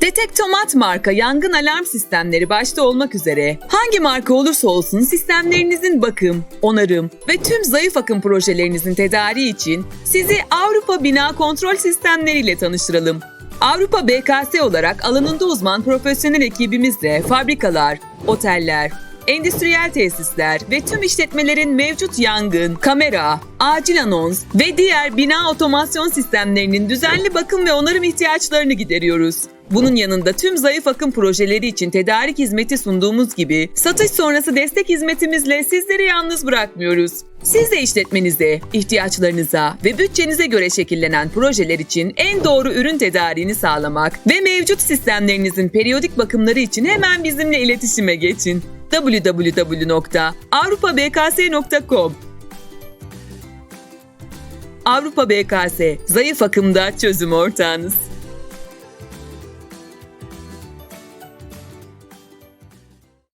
Detektomat marka yangın alarm sistemleri başta olmak üzere hangi marka olursa olsun sistemlerinizin bakım, onarım ve tüm zayıf akım projelerinizin tedariği için sizi Avrupa Bina Kontrol Sistemleri ile tanıştıralım. Avrupa BKS olarak alanında uzman profesyonel ekibimizle fabrikalar, oteller, endüstriyel tesisler ve tüm işletmelerin mevcut yangın, kamera, acil anons ve diğer bina otomasyon sistemlerinin düzenli bakım ve onarım ihtiyaçlarını gideriyoruz. Bunun yanında tüm zayıf akım projeleri için tedarik hizmeti sunduğumuz gibi satış sonrası destek hizmetimizle sizleri yalnız bırakmıyoruz. Siz de işletmenize, ihtiyaçlarınıza ve bütçenize göre şekillenen projeler için en doğru ürün tedariğini sağlamak ve mevcut sistemlerinizin periyodik bakımları için hemen bizimle iletişime geçin www.avrupabks.com Avrupa BKS, zayıf akımda çözüm ortağınız.